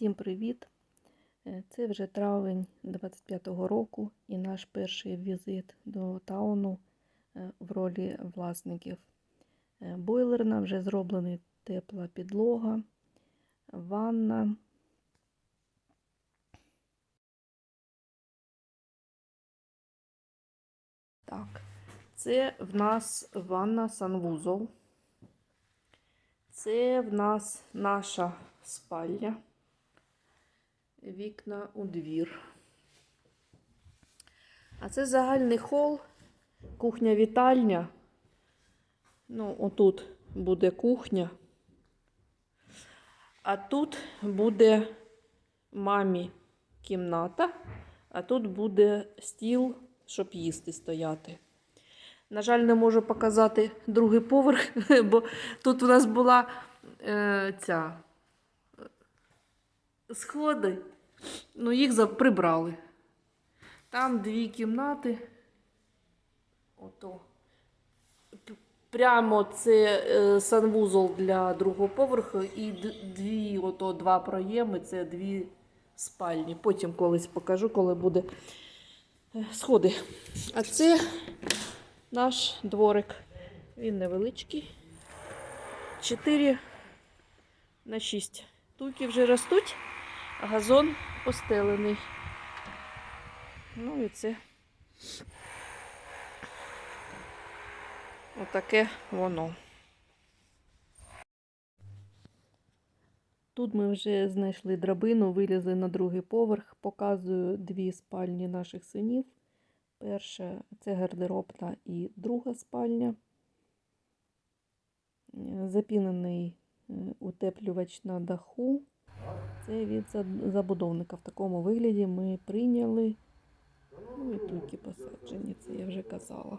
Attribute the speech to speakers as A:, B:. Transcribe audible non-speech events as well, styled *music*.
A: Всім привіт! Е, Це вже травень 25-го року і наш перший візит до тауну е, в ролі власників. Е, Бойлерна вже зроблений тепла підлога, ванна. Так, це в нас ванна санвузол. Це в нас наша спальня. Вікна у двір. А це загальний хол, кухня-вітальня. Ну, отут буде кухня. А тут буде мамі кімната, а тут буде стіл, щоб їсти стояти. На жаль, не можу показати другий поверх, *laughs* бо тут у нас була е, ця сходи, ну їх прибрали. Там дві кімнати. Ото. Прямо це е, санвузол для другого поверху і дві, ото два проєми, це дві спальні. Потім колись покажу, коли буде е, сходи. А це наш дворик. Він невеличкий. 4 на 6. Туйки вже ростуть, газон постелений. Ну і це отаке воно. Тут ми вже знайшли драбину, вилізли на другий поверх. Показую дві спальні наших синів. Перша це гардеробна і друга спальня. Е, Запінений е, утеплювач на даху. Це від забудовника. В такому вигляді ми прийняли. Ну і туйки посаджені, це я вже казала.